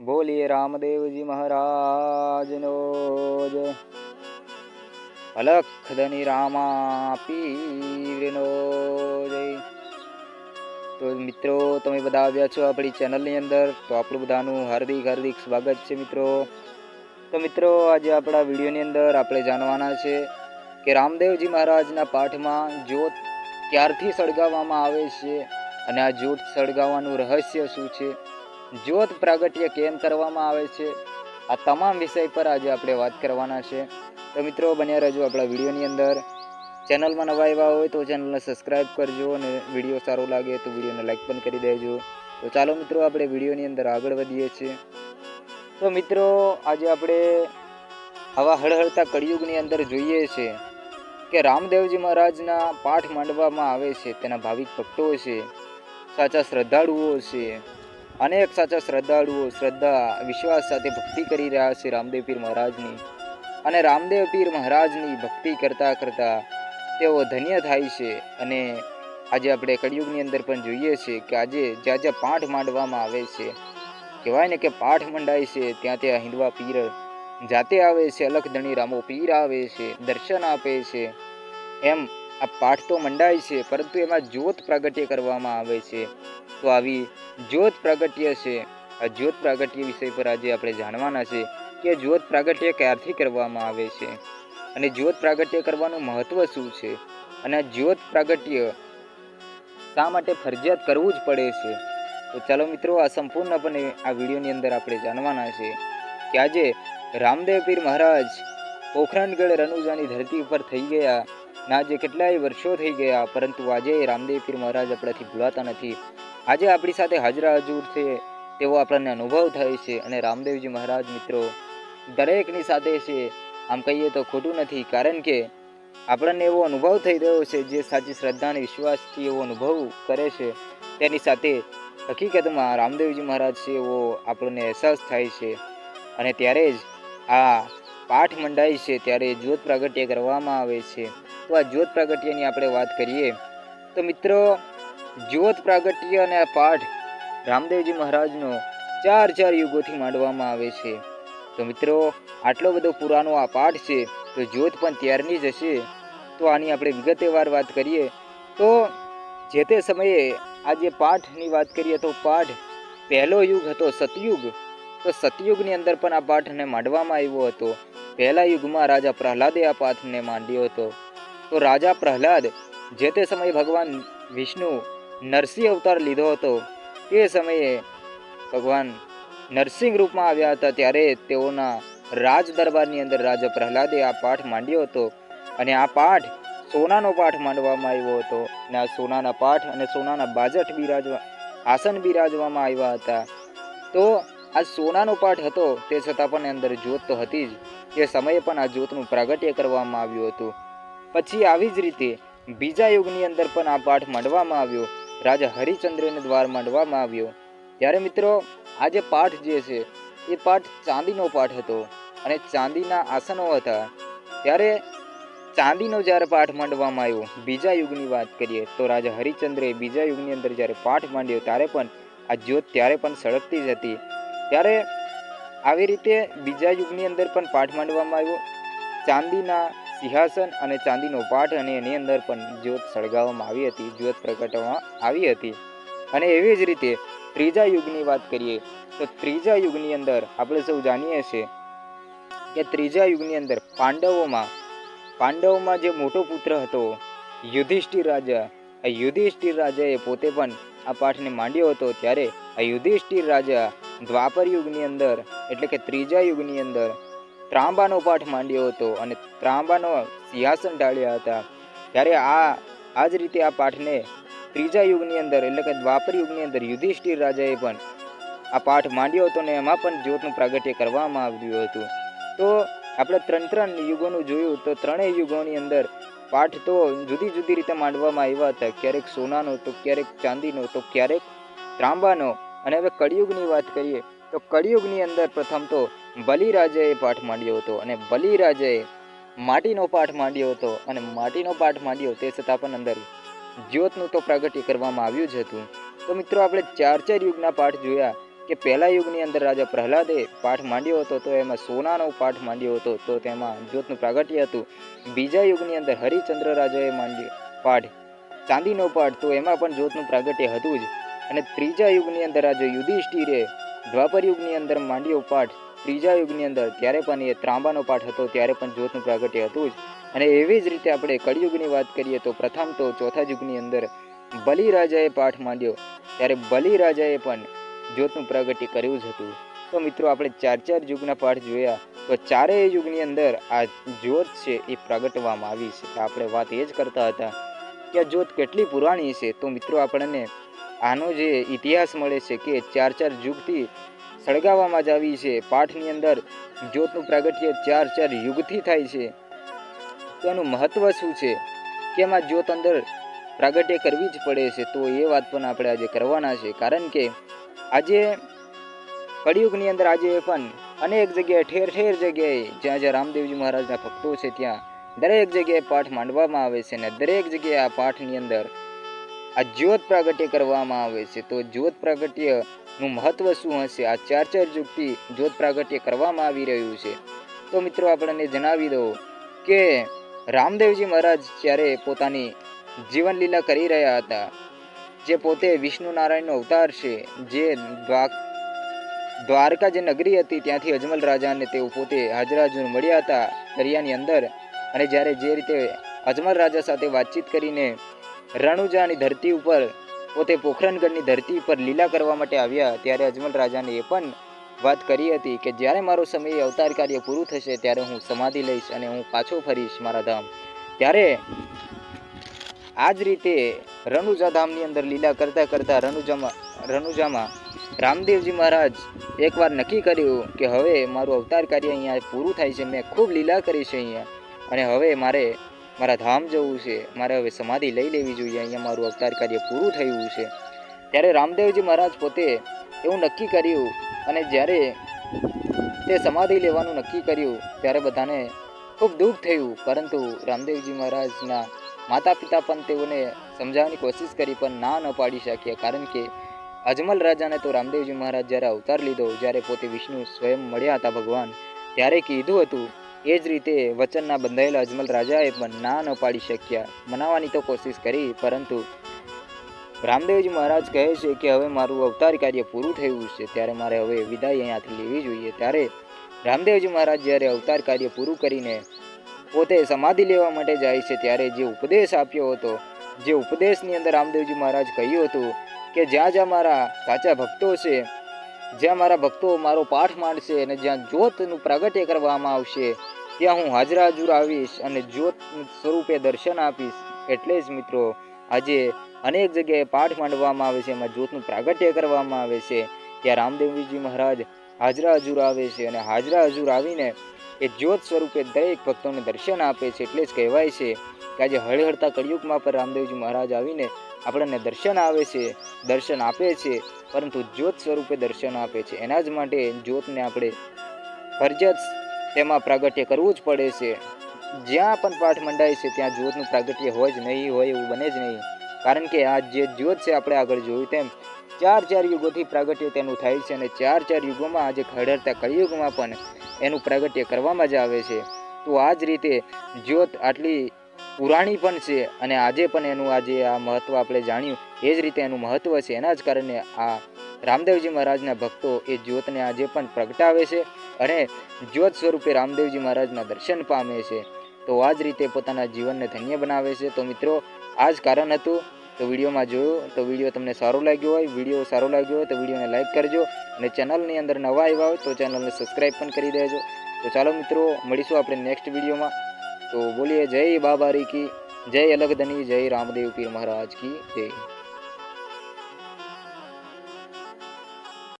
બોલીએ રામદેવજી મહારાજનો જ અલખ ધની રામા પીરનો જય. તો મિત્રો, તમે બધા આવ્યા છો આપણી ચેનલની અંદર, તો આપણું બધાનું હાર્દિક હાર્દિક સ્વાગત છે મિત્રો. તો મિત્રો, આજે આપણા વિડીયોની અંદર આપણે જાણવાના છે કે રામદેવજી મહારાજના પાઠમાં જ્યોત ક્યારથી સળગાવવામાં આવે છે અને આ જ્યોત સળગાવવાનું રહસ્ય શું છે? જ્યોત પ્રાગટ્ય કેમ કરવામાં આવે છે? આ તમામ વિષય પર આજે આપણે વાત કરવાના છે. તો મિત્રો, બન્યા રહેજો આપણા વિડીયોની અંદર. ચેનલમાં નવા આવ્યા હોય તો ચેનલને સબસ્ક્રાઇબ કરજો અને વીડિયો સારો લાગે તો વિડીયોને લાઈક પણ કરી દેજો. તો ચાલો મિત્રો, આપણે વિડીયોની અંદર આગળ વધીએ છીએ. તો મિત્રો, આજે આપણે આવા હળહળતા કળિયુગની અંદર જોઈએ છે કે રામદેવજી મહારાજના પાઠ માંડવામાં આવે છે. તેના ભાવિક ભક્તો છે, સાચા શ્રદ્ધાળુઓ છે. અનેક સાચા શ્રદ્ધાળુઓ, શ્રદ્ધા, વિશ્વાસ સાથે ભક્તિ કરી રહ્યા છે રામદેવ પીર મહારાજની. અને રામદેવ પીર મહારાજની ભક્તિ કરતાં કરતાં તેઓ ધન્ય થાય છે. અને આજે આપણે કળિયુગની અંદર પણ જોઈએ છીએ કે આજે જ્યાં જ્યાં પાઠ માંડવામાં આવે છે, કહેવાય ને કે પાઠ મંડાય છે, ત્યાં ત્યાં હિંદવા પીર જાતે આવે છે અલખ ધણી રામો પીર આવે છે, દર્શન આપે છે. એમ આ પાઠ તો મંડાય છે, પરંતુ એમાં જ્યોત પ્રાગટ્ય કરવામાં આવે છે. તો આવી જ્યોત પ્રાગટ્ય છે, આ જ્યોત પ્રાગટ્ય વિષય પર આજે આપણે જાણવાના છે કે જ્યોત પ્રાગટ્ય ક્યારથી કરવામાં આવે છે અને જ્યોત પ્રાગટ્ય કરવાનું મહત્વ શું છે અને આ જ્યોત પ્રાગટ્ય શા માટે ફરજિયાત કરવું જ પડે છે? તો ચાલો મિત્રો, આ સંપૂર્ણપણે આ વિડીયોની અંદર આપણે જાણવાના છે કે આજે રામદેવ પીર મહારાજ પોખરણગઢ રનુજાની ધરતી ઉપર થઈ ગયા ના જે કેટલાય વર્ષો થઈ ગયા, પરંતુ આજે રામદેવ પીર મહારાજ આપણાથી ભૂલાતા નથી. આજે આપણી સાથે હાજરા હજૂર છે, તેવો આપણને અનુભવ થાય છે અને રામદેવજી મહારાજ મિત્રો દરેકની સાથે છે. આમ કહીએ તો ખોટું નથી, કારણ કે આપણને એવો અનુભવ થઈ રહ્યો છે, જે સાચી શ્રદ્ધા અને વિશ્વાસથી એવો અનુભવ કરે છે. તેની સાથે હકીકતમાં રામદેવજી મહારાજ છે, એવો આપણને અહેસાસ થાય છે. અને ત્યારે જ આ પાઠ મંડાય છે, ત્યારે જ્યોત પ્રાગટ્ય કરવામાં આવે છે. તો આ જ્યોત પ્રાગટ્યની આપણે વાત કરીએ, તો મિત્રો, જ્યોત પ્રાગટ્ય અને આ પાઠ રામદેવજી મહારાજનો ચાર ચાર યુગોથી માંડવામાં આવે છે. તો મિત્રો, આટલો બધો પુરાનો આ પાઠ છે, તો જ્યોત પણ ત્યારની જ હશે. તો આની આપણે વિગતે વાર વાત કરીએ, તો જે તે સમયે આ જે પાઠની વાત કરીએ, તો પાઠ પહેલો યુગ હતો સતયુગ. તો સતયુગની અંદર પણ આ પાઠને માંડવામાં આવ્યો હતો. પહેલા યુગમાં રાજા પ્રહલાદે આ પાઠને માંડ્યો હતો. તો રાજા પ્રહલાદ જે તે સમયે ભગવાન વિષ્ણુ નરસિંહ અવતાર લીધો હતો, તે સમયે ભગવાન નરસિંહ રૂપમાં આવ્યા હતા, ત્યારે તેઓના રાજ દરબારની અંદર રાજા પ્રહલાદે આ પાઠ માંડ્યો હતો અને આ પાઠ સોનાનો પાઠ માંડવામાં આવ્યો હતો અને આ સોનાના પાઠ અને સોનાના બાજટ બિરાજવા, આસન બિરાજવામાં આવ્યા હતા. તો આ સોનાનો પાઠ હતો, તે છતાં પણ અંદર જ્યોત તો હતી જ. તે સમયે પણ આ જ્યોતનું પ્રાગટ્ય કરવામાં આવ્યું હતું. પછી આવી જ રીતે બીજા યુગની અંદર પણ આ પાઠ માંડવામાં આવ્યો. રાજા હરિચંદ્રને દ્વાર માંડવામાં આવ્યો. ત્યારે મિત્રો, આ જે પાઠ જે છે, એ પાઠ ચાંદીનો પાઠ હતો અને ચાંદીના આસનો હતા. ત્યારે ચાંદીનો જ્યારે પાઠ માંડવામાં આવ્યો, બીજા યુગની વાત કરીએ, તો રાજા હરિચંદ્રે બીજા યુગની અંદર જ્યારે પાઠ માંડ્યો, ત્યારે પણ આ જ્યોત ત્યારે પણ સળગતી જ હતી. ત્યારે આવી રીતે બીજા યુગની અંદર પણ પાઠ માંડવામાં આવ્યો. ચાંદીના સિંહાસન અને ચાંદીનો પાઠ અને એની અંદર પણ જ્યોત સળગાવવામાં આવી હતી, જ્યોત પ્રગટવામાં આવી હતી. અને એવી જ રીતે ત્રીજા યુગની વાત કરીએ, તો ત્રીજા યુગની અંદર આપણે સૌ જાણીએ છીએ કે ત્રીજા યુગની અંદર પાંડવોમાં પાંડવોમાં જે મોટો પુત્ર હતો, યુધિષ્ઠિર રાજા આ યુધિષ્ઠિર રાજાએ પોતે પણ આ પાઠને માંડ્યો હતો. ત્યારે આ યુધિષ્ઠિર રાજા દ્વાપર યુગની અંદર, એટલે કે ત્રીજા યુગની અંદર ત્રાંબાનો પાઠ માંડ્યો હતો અને ત્રાંબાનો સિંહાસન ઢાળ્યા હતા. ત્યારે આ આ જ રીતે આ પાઠને ત્રીજા યુગની અંદર એટલે કે દ્વાપર યુગની અંદર યુધિષ્ઠિર રાજાએ પણ આ પાઠ માંડ્યો હતો ને એમાં પણ જ્યોતનું પ્રાગટ્ય કરવામાં આવ્યું હતું. તો આપણે ત્રણ ત્રણ યુગોનું જોયું તો ત્રણેય યુગોની અંદર પાઠ તો જુદી જુદી રીતે માંડવામાં આવ્યા હતા. ક્યારેક સોનાનો તો, ક્યારેક ચાંદીનો તો, ક્યારેક ત્રાંબાનો. અને હવે કળિયુગની વાત કરીએ તો કળિયુગની અંદર પ્રથમ તો બલિરાજાએ પાઠ માંડ્યો હતો અને બલિરાજાએ માટીનો પાઠ માંડ્યો હતો અને માટીનો પાઠ માંડ્યો તે છતાં પણ અંદર જ્યોતનું તો પ્રાગટ્ય કરવામાં આવ્યું જ હતું. તો મિત્રો, આપણે ચાર ચાર યુગના પાઠ જોયા કે પહેલા યુગની અંદર રાજા પ્રહલાદે પાઠ માંડ્યો હતો તો એમાં સોનાનો પાઠ માંડ્યો હતો તો તેમાં જ્યોતનું પ્રાગટ્ય હતું. બીજા યુગની અંદર હરિચંદ્ર રાજાએ માંડ્યો પાઠ, ચાંદીનો પાઠ તો એમાં પણ જ્યોતનું પ્રાગટ્ય હતું જ. અને ત્રીજા યુગની અંદર રાજા યુધિષ્ઠિરે દ્વાપર યુગની અંદર માંડ્યો પાઠ ત્રીજા યુગની અંદર ત્યારે પણ એ ત્રાંબાનો પાઠ હતો, ત્યારે પણ જ્યોતનું પ્રાગટ્ય હતું જ. અને એવી જ રીતે આપણે કળિયુગની વાત કરીએ તો પ્રથમ તો ચોથા યુગની અંદર બલિરાજાએ પાઠ માંડ્યો, ત્યારે બલિ રાજાએ પણ જ્યોતનું પ્રાગટ્ય કર્યું જ હતું. તો મિત્રો, આપણે ચાર ચાર યુગના પાઠ જોયા, તો ચારેય યુગની અંદર આ જ્યોત છે એ પ્રગટવામાં આવી છે. આપણે વાત એ જ કરતા હતા કે આ જ્યોત કેટલી પુરાણી છે. તો મિત્રો, આપણને આનો જે ઇતિહાસ મળે છે કે ચાર ચાર યુગથી સળગાવવામાં જ આવી છે. પાઠની અંદર જ્યોતનું પ્રાગટ્ય ચાર ચાર યુગથી થાય છે. તો એનું મહત્વ શું છે? કે એમાં જ્યોત અંદર પ્રાગટ્ય કરવી જ પડે છે? તો એ વાત પણ આપણે આજે કરવાના છે. કારણ કે આજે કળિયુગની અંદર આજે પણ અનેક જગ્યાએ ઠેર ઠેર જગ્યાએ જ્યાં જ્યાં રામદેવજી મહારાજના ભક્તો છે ત્યાં દરેક જગ્યાએ પાઠ માંડવામાં આવે છે અને દરેક જગ્યાએ આ પાઠની અંદર આ જ્યોત પ્રાગટ્ય કરવામાં આવે છે. તો જ્યોત પ્રાગટ્યનું મહત્વ શું હશે? આ ચાર ચાર યુગથી જ્યોત પ્રાગટ્ય કરવામાં આવી રહ્યું છે. તો મિત્રો, આપણને જણાવી દો કે રામદેવજી મહારાજ જ્યારે પોતાની જીવનલીલા કરી રહ્યા હતા, જે પોતે વિષ્ણુ નારાયણનો અવતાર છે, જે દ્વા- દ્વારકા જે નગરી હતી, ત્યાંથી અજમલ રાજાને તેઓ પોતે હાજરાજુન મળ્યા હતા દરિયાની અંદર. અને જ્યારે જે રીતે અજમલ રાજા સાથે વાતચીત કરીને રણુજાની ધરતી ઉપર, પોતે પોખરણગઢની ધરતી ઉપર લીલા કરવા માટે આવ્યા, ત્યારે અજમલ રાજાને એ પણ વાત કરી હતી કે જ્યારે મારો સમય અવતાર કાર્ય પૂરું થશે, ત્યારે હું સમાધિ લઈશ અને હું પાછો ફરીશ મારા ધામ. ત્યારે આ જ રીતે રણુજા ધામની અંદર લીલા કરતા કરતા રણુજામાં રણુજામાં રામદેવજી મહારાજ એકવાર નક્કી કર્યું કે હવે મારું અવતાર કાર્ય અહીંયા પૂરું થાય છે, મેં ખૂબ લીલા કરી છે અહીંયા. અને હવે મારે મારા ધામ જવું છે. મારે હવે સમાધિ લઈ લેવી જોઈએ. અહીંયા મારું અવતાર કાર્ય પૂરું થયું છે. ત્યારે રામદેવજી મહારાજ પોતે એવું નક્કી કર્યું અને જ્યારે તે સમાધિ લેવાનું નક્કી કર્યું, ત્યારે બધાને ખૂબ દુઃખ થયું. પરંતુ રામદેવજી મહારાજના માતા પિતા પણ તેઓને સમજાવવાની કોશિશ કરી, પણ ના ન પાડી શક્યા. કારણ કે અજમલ રાજાને તો રામદેવજી મહારાજ જ્યારે અવતાર લીધો, જ્યારે પોતે વિષ્ણુ સ્વયં મળ્યા હતા ભગવાન, ત્યારે કીધું હતું એ જ રીતે વચનના બંધાયેલા અજમલ રાજાએ પણ ના ન પાડી શક્યા. મનાવવાની તો કોશિશ કરી, પરંતુ રામદેવજી મહારાજ કહે છે કે હવે મારું અવતાર કાર્ય પૂરું થયું છે, ત્યારે મારે હવે વિદાય અહીંયાથી લેવી જોઈએ. ત્યારે રામદેવજી મહારાજ જ્યારે અવતાર કાર્ય પૂરું કરીને પોતે સમાધિ લેવા માટે જાય છે, ત્યારે જે ઉપદેશ આપ્યો હતો, જે ઉપદેશની અંદર રામદેવજી મહારાજ કહ્યું હતું કે જ્યાં જ્યાં મારા સાચા ભક્તો છે જ્યાં મારા ભક્તો મારો પાઠ માંડશે અને જ્યાં જ્યોતનું પ્રાગટ્ય કરવામાં આવશે, ત્યાં હું હાજરા હાજર આવીશ અને જ્યોત સ્વરૂપે દર્શન આપીશ. એટલે જ મિત્રો, આજે અનેક જગ્યાએ પાઠ માંડવામાં આવે છે, એમાં જ્યોતનું પ્રાગટ્ય કરવામાં આવે છે. ત્યાં રામદેવજી મહારાજ હાજરા હજુર આવે છે અને હાજરા હજુર આવીને એ જ્યોત સ્વરૂપે દરેક ભક્તોને દર્શન આપે છે. એટલે જ કહેવાય છે કે આજે હળહળતા કળિયુગમાં પર રામદેવજી મહારાજ આવીને આપણને દર્શન આવે છે, દર્શન આપે છે, પરંતુ જ્યોત સ્વરૂપે દર્શન આપે છે. એના જ માટે જ્યોતને આપણે ફરજિયાત તેમાં પ્રાગટ્ય કરવું જ પડે છે. જ્યાં પણ પાઠ મંડાય છે, ત્યાં જ્યોતનું પ્રાગટ્ય હોય જ નહીં, હોય એવું બને જ નહીં. કારણ કે આ જે જ્યોત છે આપણે આગળ જોયું તેમ, ચાર ચાર યુગોથી પ્રાગટ્ય તેનું થાય છે અને ચાર ચાર યુગોમાં આજે ખડરતા કળિયુગમાં પણ એનું પ્રાગટ્ય કરવામાં જ આવે છે. તો આ જ રીતે જ્યોત આટલી પુરાણી પણ છે અને આજે પણ એનું આજે આ મહત્ત્વ આપણે જાણ્યું. એ જ રીતે એનું મહત્ત્વ છે. એના જ કારણે આ રામદેવજી મહારાજના ભક્તો એ જ્યોતને આજે પણ પ્રગટાવે છે અને જ્યોત સ્વરૂપે રામદેવજી મહારાજના દર્શન પામે છે. તો આ જ રીતે પોતાના જીવનને ધન્ય બનાવે છે. તો મિત્રો, આ જ કારણ હતું. તો વિડીયોમાં જોયું, તો વીડિયો તમને સારો લાગ્યો હોય, વીડિયો સારો લાગ્યો હોય તો વિડીયોને લાઈક કરજો અને ચેનલની અંદર નવા આવ્યા હોય તો ચેનલને સબસ્ક્રાઈબ પણ કરી દેજો. તો ચાલો મિત્રો, મળીશું આપણે નેક્સ્ટ વિડીયોમાં. તો બોલીએ જય બાબારી કી જય અલગધની જય રામદેવ પીર મહારાજ કી જય